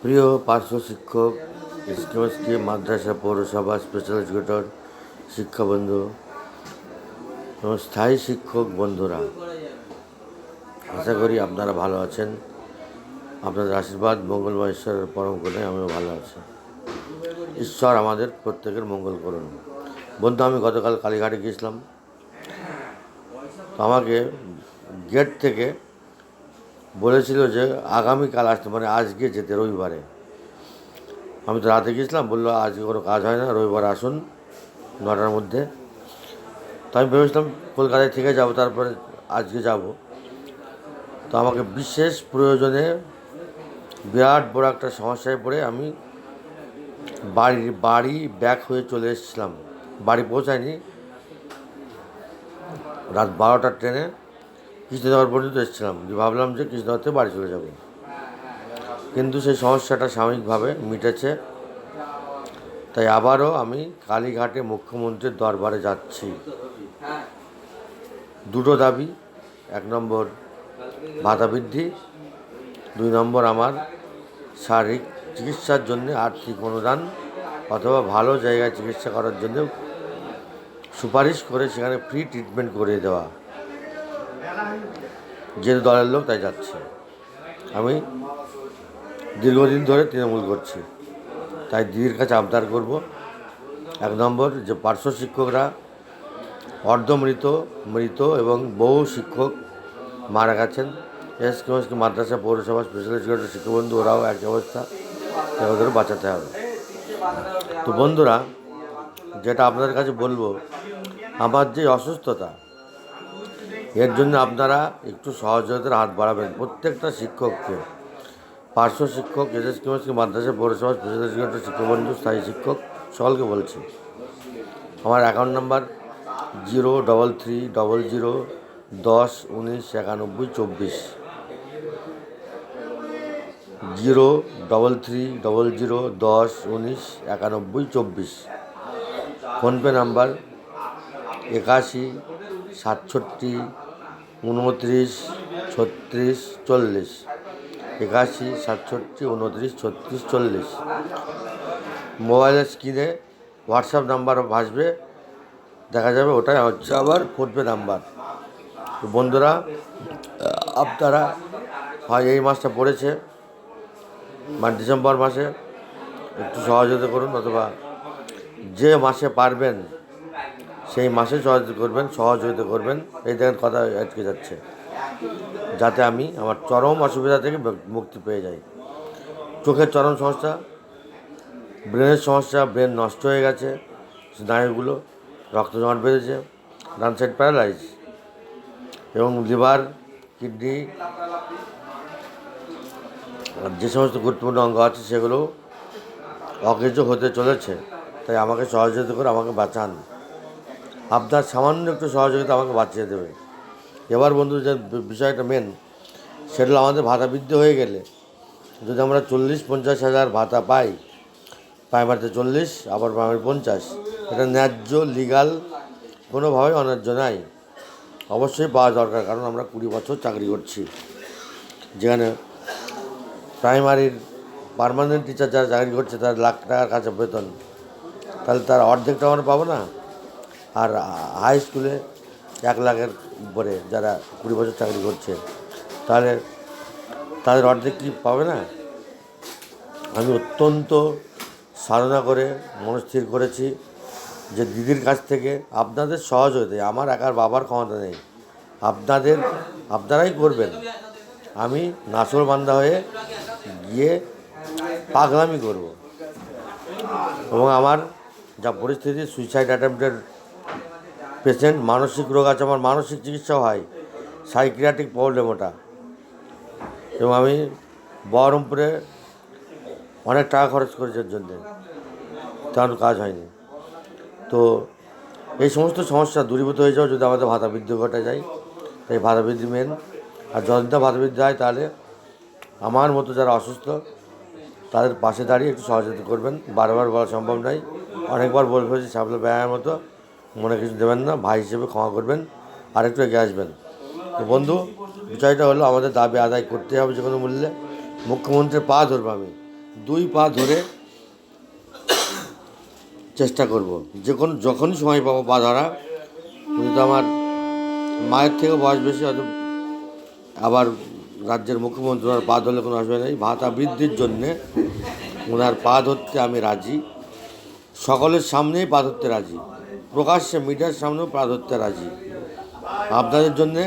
প্রিয় পার্শ্ব শিক্ষক স্কিমস্কি মাদ্রাসা পৌরসভা স্পেশাল এডুকেটর শিক্ষাবন্ধু এবং স্থায়ী শিক্ষক বন্ধুরা, আশা করি আপনারা ভালো আছেন। আপনাদের আশীর্বাদ মঙ্গলময় ঈশ্বরের পরম করে আমিও ভালো আছি। ঈশ্বর আমাদের প্রত্যেকের মঙ্গল করুন। বন্ধু, আমি গতকাল কালীঘাটে গিয়েছিলাম। তো আমাকে গেট থেকে বলেছিল যে আগামীকাল আসতে মানে আজকে যেতে, রবিবারে। আমি তো রাতে গেছিলাম বলল আজকে কোনো কাজ হয় না, রবিবার আসুন, নটার মধ্যে। তো আমি ভেবেছিলাম কলকাতায় থেকে যাব, তারপরে আজকে যাব। তো আমাকে বিশেষ প্রয়োজনে বিরাট বড় একটা সমস্যায় পড়ে আমি বাড়ি বাড়ি ব্যাক হয়ে চলে এসেছিলাম। বাড়ি পৌঁছায়নি। রাত বারোটার ট্রেনে কৃষ্ণনগর পর্যন্ত এসেছিলাম, যে ভাবলাম যে কৃষ্ণনগর থেকে বাড়ি চলে যাব। কিন্তু সেই সমস্যাটা সাময়িকভাবে মিটেছে। তাই আবারও আমি কালীঘাটে মুখ্যমন্ত্রীর দরবারে যাচ্ছি। দুটো দাবি, এক নম্বর ভাতা বৃদ্ধি, দুই নম্বর আমার শারীরিক চিকিৎসার জন্য আর্থিক অনুদান অথবা ভালো জায়গায় চিকিৎসা করার জন্য সুপারিশ করে সেখানে ফ্রি ট্রিটমেন্ট করে দেওয়া। যেহেতু দলের লোক তাই যাচ্ছে। আমি দীর্ঘদিন ধরে তৃণমূল করছি। তাই দিদির কাছে আবদার করব। এক নম্বর যে পার্শ্ব শিক্ষকরা অর্ধমৃত, মৃত এবং বহু শিক্ষক মারা গেছেন। এস কেমসকে মাদ্রাসা, পৌরসভা স্পেশাল এডুকেটর শিক্ষাবন্ধু, ওরাও এক অবস্থা। ওদেরও বাঁচাতে হবে। তো বন্ধুরা, যেটা আপনাদের কাছে বলব, আমার যে অসুস্থতা এর জন্য আপনারা একটু সহযোগিতার হাত বাড়াবেন। প্রত্যেকটা শিক্ষককে, পার্শ্ব শিক্ষক এস কেমসকে মাদ্রাসা, পৌরসভা, স্পেশাল এডুকেটর শিক্ষাবন্ধু স্থায়ী শিক্ষক, সকলকে বলছি, আমার account number zero double three double zero দশ উনিশ একানব্বই চব্বিশ। Zero double three double zero দশ উনিশ একানব্বই চব্বিশ। ফোনপে নাম্বার একাশি সাতষট্টি উনত্রিশ ছত্রিশ, চল্লিশ। একাশি, সাতষট্টি উনত্রিশ ছত্রিশ, চল্লিশ। মোবাইলের স্ক্রিনে হোয়াটসঅ্যাপ নাম্বার ভাসবে, দেখা যাবে ওটাই হচ্ছে আবার ফোনপে নাম্বার। বন্ধুরা আপনারা হয় এই মাসটা পড়েছে মানে ডিসেম্বর মাসে, একটু সহযোগিতা করুন, অথবা যে মাসে পারবেন সেই মাসে সহযোগিতা করবেন সহযোগিতা করবেন। এই দেখেন কথা আটকে যাচ্ছে। যাতে আমি আমার চরম অসুবিধা থেকে মুক্তি পেয়ে যাই। চোখের চরম সমস্যা, ব্রেনের সমস্যা, ব্রেন নষ্ট হয়ে গেছে, স্নায়ুগুলো রক্ত জমাট বেঁধেছে, ডান সাইড প্যারালাইজ এবং লিভার, কিডনি যে সমস্ত গুরুত্বপূর্ণ অঙ্গ আছে সেগুলো অকেজ হতে চলেছে। তাই আমাকে সহযোগিতা করে আমাকে বাঁচান। আপনার সামান্য একটু সহযোগিতা আমাকে বাঁচিয়ে দেবে। এবার বন্ধু, যে বিষয়টা মেন সেটা আমাদের ভাতা বৃদ্ধি হয়ে গেলে, যদি আমরা চল্লিশ, পঞ্চাশ হাজার ভাতা পাই প্রাইমারিতে চল্লিশ, আবার প্রাইমারি পঞ্চাশ, এটা ন্যায্য লিগাল কোনোভাবেই অন্যায্য নাই। অবশ্যই পাওয়া দরকার, কারণ আমরা কুড়ি বছর চাকরি করছি। যেখানে প্রাইমারির পার্মানেন্ট টিচার যারা চাকরি করছে, তার লাখ টাকার কাছে বেতন, তাহলে তার অর্ধেকটা আমরা পাবো না? আর হাই স্কুলে এক লাখের উপরে যারা কুড়ি বছর চাকরি করছে, তাহলে তাদের অর্ধেক কি পাবে না? আমি অত্যন্ত সাধনা করে, মনস্থির করেছি যে দিদির কাছ থেকে আপনাদের সহজ সহযোগিতায় আমার একার বাবার ক্ষমতা নেই। আপনাদের, আপনারাই করবেন। আমি নাসর বান্ধা হয়ে গিয়ে পাগলামি করব। এবং আমার যা পরিস্থিতি সুইসাইড অ্যাটেম্পটের পেশেন্ট, মানসিক রোগ আছে, আমার মানসিক চিকিৎসাও হয়। সাইকিয়াট্রিক প্রবলেম ওটা। এবং আমি বহরমপুরে অনেক টাকা খরচ করেছি এর জন্যে। তেমন কাজ হয়নি। তো এই সমস্ত সমস্যা দূরীভূত হয়ে যাও যদি আমাদের ভাতা বৃদ্ধি ঘটে যায়, তাই ভাতা বৃদ্ধি মেন আর যতদিন ভাতা বৃদ্ধি হয়, তাহলে আমার মতো যারা অসুস্থ, তাদের পাশে দাঁড়িয়ে একটু সহযোগিতা করবেন। বারবার বলা সম্ভব নয়। অনেকবার বলে ফেলেছি সাবলে ব্যায়ামের মতো মনে কিছু দেবেন না, ভাই হিসেবে ক্ষমা করবেন, আর একটু এগিয়ে আসবেন। তো বন্ধু, বিষয়টা হলো আমাদের দাবি আদায় করতে হবে যে কোনো মূল্যে। মুখ্যমন্ত্রীর পা ধরবো আমি, দুই পা ধরে চেষ্টা করব। যে কোনো, যখনই সময় পাবো পা ধরা। কিন্তু আমার মায়ের থেকে বয়স বেশি, হয়তো আবার রাজ্যের মুখ্যমন্ত্রী ওনার পা ধরলে কোনো অসুবিধা নেই। ভাতা বৃদ্ধির জন্যে ওনার পা ধরতে আমি রাজি। সকলের সামনেই পা ধরতে রাজি। প্রকাশ্যে মিডিয়ার সামনেও পা ধরতে রাজি। আপনাদের জন্যে,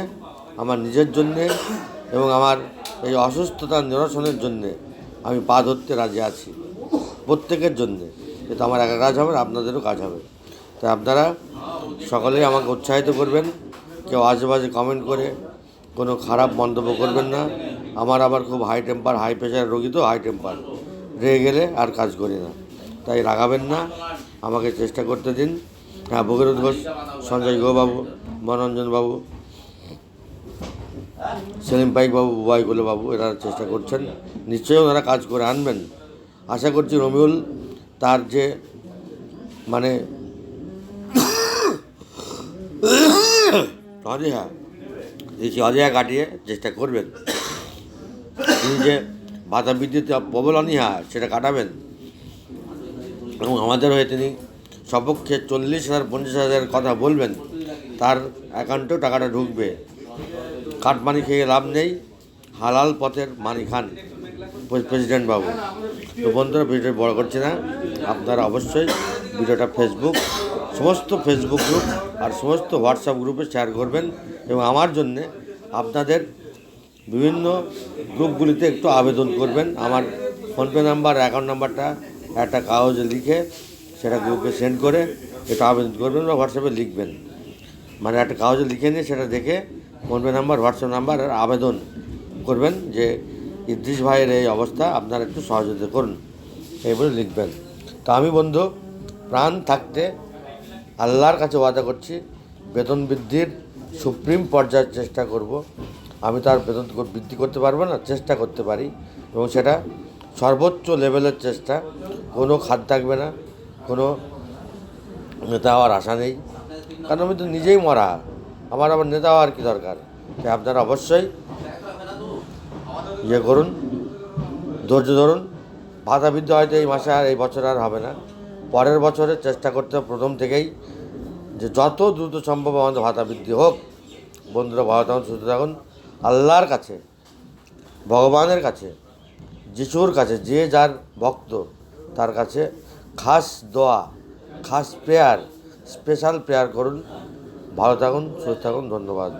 আমার নিজের জন্যে এবং আমার এই অসুস্থতার নিরসনের জন্যে আমি পা ধরতে রাজি আছি। প্রত্যেকের জন্যে। কিন্তু আমার একা কাজ হবে, আপনাদেরও কাজ হবে। তাই আপনারা সকলেই আমাকে উৎসাহিত করবেন, কেউ আজেবাজে কমেন্ট করে, কোনো খারাপ মন্তব্য করবেন না। আমার আবার খুব হাই টেম্পার হাই প্রেশার রোগী তো হাই টেম্পার রেগে গেলে আর কাজ করি না। তাই রাগাবেন না, আমাকে চেষ্টা করতে দিন। হ্যাঁ ভগীরথ ঘোষ, সঞ্জয় গৌবাবু মনোরঞ্জন বাবু, সেলিম পাইক বাবু বুবাইগুলো বাবু, এরা চেষ্টা করছেন। নিশ্চয়ই ওনারা কাজ করে আনবেন। আশা করছি রমিউল তার যে মানে অদেহা এই যে অদেহা কাটিয়ে চেষ্টা করবেন। তিনি যে বাধা বিদ্যুৎ প্রবল অনীহা, সেটা কাটাবেন। এবং আমাদের হয়ে তিনি সপক্ষে চল্লিশ হাজার, পঞ্চাশ হাজারের কথা বলবেন, তার অ্যাকাউন্টেও টাকাটা ঢুকবে। কাটমানি খেয়ে লাভ নেই, হালাল পথের মানি খান প্রেসিডেন্ট বাবু। তো বন্ধুরা, ভিডিওটা বড় করছে না, আপনারা অবশ্যই ভিডিওটা ফেসবুক সমস্ত ফেসবুক গ্রুপ আর সমস্ত হোয়াটসঅ্যাপ গ্রুপে শেয়ার করবেন এবং আমার জন্যে আপনাদের বিভিন্ন গ্রুপগুলিতে একটু আবেদন করবেন। আমার ফোনপে নাম্বার অ্যাকাউন্ট নাম্বারটা একটা কাগজে লিখে সেটা গ্রুপে সেন্ড করে এটা আবেদন করবেন বা হোয়াটসঅ্যাপে লিখবেন। মানে একটা কাগজে লিখে নিয়ে সেটা দেখে ফোনপে নাম্বার, হোয়াটসঅ্যাপ নাম্বার আর আবেদন করবেন যে, ইদ্রিস ভাইয়ের এই অবস্থা, আপনারা একটু সহযোগিতা করুন। এই বলে লিখবেন। তো আমি বন্ধু, প্রাণ থাকতে আল্লাহর কাছে ওয়াদা করছি, বেতন বৃদ্ধির সুপ্রিম পর্যায়ের চেষ্টা করব। আমি তার বেতন বৃদ্ধি করতে পারব না, চেষ্টা করতে পারি। এবং সেটা সর্বোচ্চ লেভেলের চেষ্টা, কোনো খাদ থাকবে না। কোনো নেতা হওয়ার আশা নেই। কারণ আমি তো নিজেই মরা। আমার আবার নেতা হওয়ার কি দরকার? তাই আপনারা অবশ্যই ইয়ে করুন, ধৈর্য ধরুন। বাধা বিদ্যা হয়তো এই মাসে আর এই বছর আর হবে না। পরের বছরে চেষ্টা করতে প্রথম থেকেই যে যত দ্রুত সম্ভব আমাদের ভাতা বৃদ্ধি হোক। বন্ধুরা, ভালো থাকুন, সুস্থ থাকুন। আল্লাহর কাছে, ভগবানের কাছে, যিশুর কাছে, যে যার ভক্ত, তার কাছে খাস দোয়া খাস প্রেয়ার স্পেশাল প্রেয়ার করুন। ভালো থাকুন সুস্থ থাকুন ধন্যবাদ।